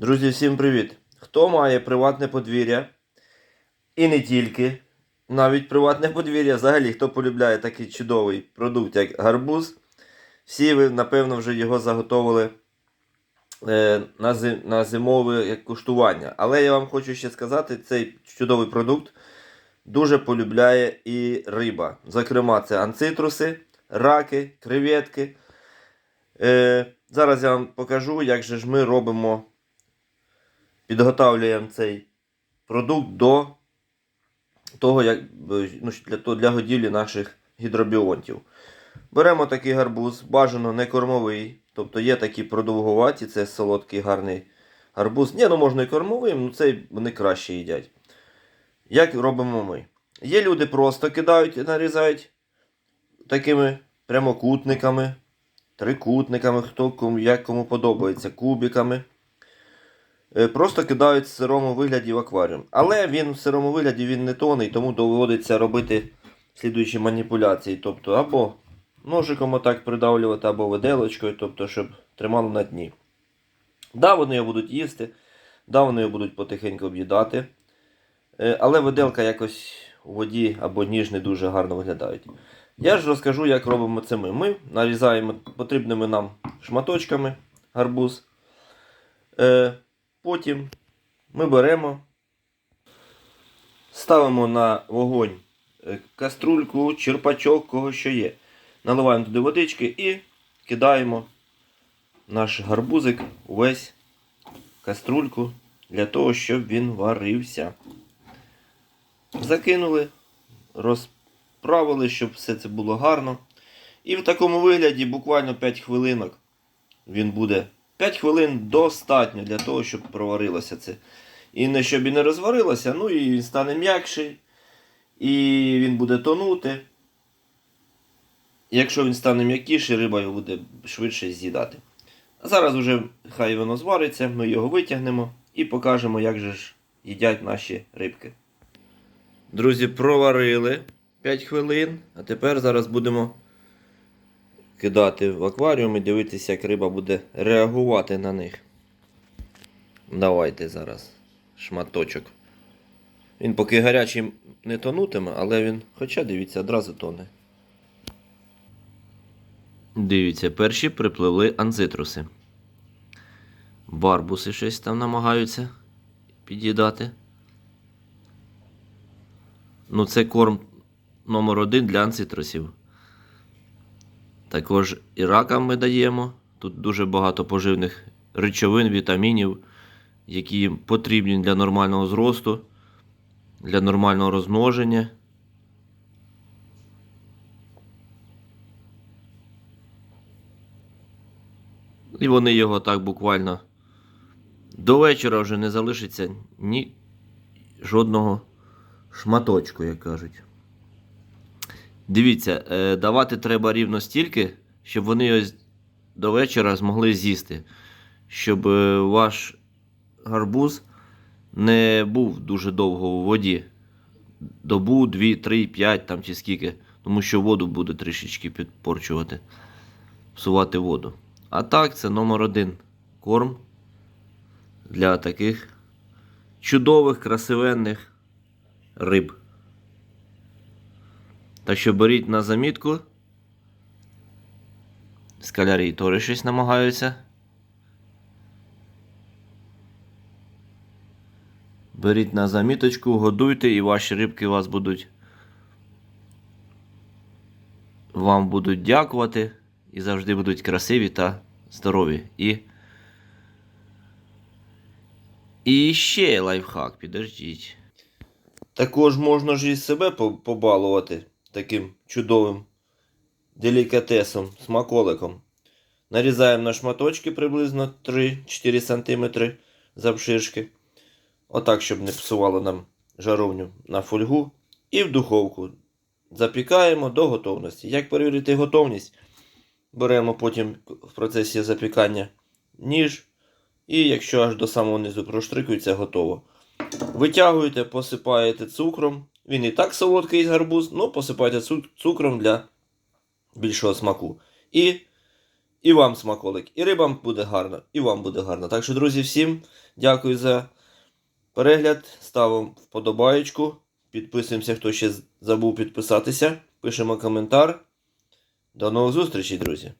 Друзі, всім привіт! Хто має приватне подвір'я? І не тільки, навіть приватне подвір'я, взагалі, хто полюбляє такий чудовий продукт, як гарбуз, всі ви, напевно, вже його заготовили е, на, зимове куштування. Але я вам хочу ще сказати, цей чудовий продукт дуже полюбляє і риба. Зокрема, це анцитруси, раки, креветки. Е, зараз я вам покажу, як же ж ми робимо підготавлюємо цей продукт до того, як ну, для, для годівлі наших гідробіонтів. Беремо такий гарбуз, бажано не кормовий. Тобто є такі продовгуваті, це солодкий гарний гарбуз. Ні, ну можна і кормовим, ну цей вони краще їдять. Як робимо ми? Є люди просто кидають і нарізають такими прямокутниками, трикутниками, хто як кому подобається, кубиками. Е, Просто кидають в сирому вигляді в акваріум. Але він в сирому вигляді він не тоний, тому доводиться робити слідуючі маніпуляції. Тобто або ножиком отак придавлювати, або виделочкою, тобто, щоб тримало на дні. Да, вони його будуть їсти, да, вони його будуть потихеньку об'їдати. Е, Але виделка якось у воді або ніж не дуже гарно виглядають. Я ж розкажу, як робимо це ми. Ми нарізаємо потрібними нам шматочками гарбуз. Потім ми беремо, ставимо на вогонь е, каструльку, черпачок, кого що є. Наливаємо туди водички і кидаємо наш гарбузик увесь каструльку для того, щоб він варився. Закинули, розправили, щоб все це було гарно. І в такому вигляді буквально 5 хвилинок він буде 5 хвилин достатньо для того, щоб проварилося це. І не щоб і не розварилося, ну і він стане м'якший. І він буде тонути. Якщо він стане м'якіший, риба його буде швидше з'їдати. А зараз уже хай воно звариться, ми його витягнемо і покажемо, як же ж їдять наші рибки. Друзі, проварили 5 хвилин, а тепер зараз будемо кидати в акваріум і дивитися, як риба буде реагувати на них. Давайте зараз шматочок. Він поки гарячий не тонутиме, але він, хоча дивіться, одразу тоне. Дивіться, перші припливли анцитруси. Барбуси щось там намагаються під'їдати. Ну, це корм номер один для анцитрусів. Також і ракам ми даємо. Тут дуже багато поживних речовин, вітамінів, які їм потрібні для нормального зросту, для нормального розмноження. І вони його так буквально до вечора вже не залишиться ні жодного шматочку, як кажуть. Дивіться, е, давати треба рівно стільки, щоб вони ось до вечора змогли з'їсти. Щоб е, ваш гарбуз не був дуже довго у воді. Добу, 2, 3, 5 там чи скільки. Тому що воду буде трішечки підпорчувати, псувати воду. А так, це номер один корм для таких чудових, красивенних риб. Так що беріть на замітку. Скалярі теж щось намагаються. Беріть на заміточку, годуйте і ваші рибки вас будуть. Вам будуть дякувати і завжди будуть красиві та здорові. І. І ще лайфхак, підождіть. Також можна ж і себе побалувати таким чудовим делікатесом, смаколиком. Нарізаємо на шматочки приблизно 3-4 см завширшки. Отак, щоб не псувало нам жаровню на фольгу. І в духовку запікаємо до готовності. Як перевірити готовність? Беремо потім в процесі запікання ніж. І якщо аж до самого низу проштрикується, готово. Витягуєте, посипаєте цукром. Він і так солодкий гарбуз, але посипаєте цу- цукром для більшого смаку. І і вам смаколик, і рибам буде гарно, і вам буде гарно. Так що, друзі, всім дякую за перегляд. Ставимо вподобаєчку. Підписуємося, хто ще забув підписатися. Пишемо коментар. До нових зустрічей, друзі!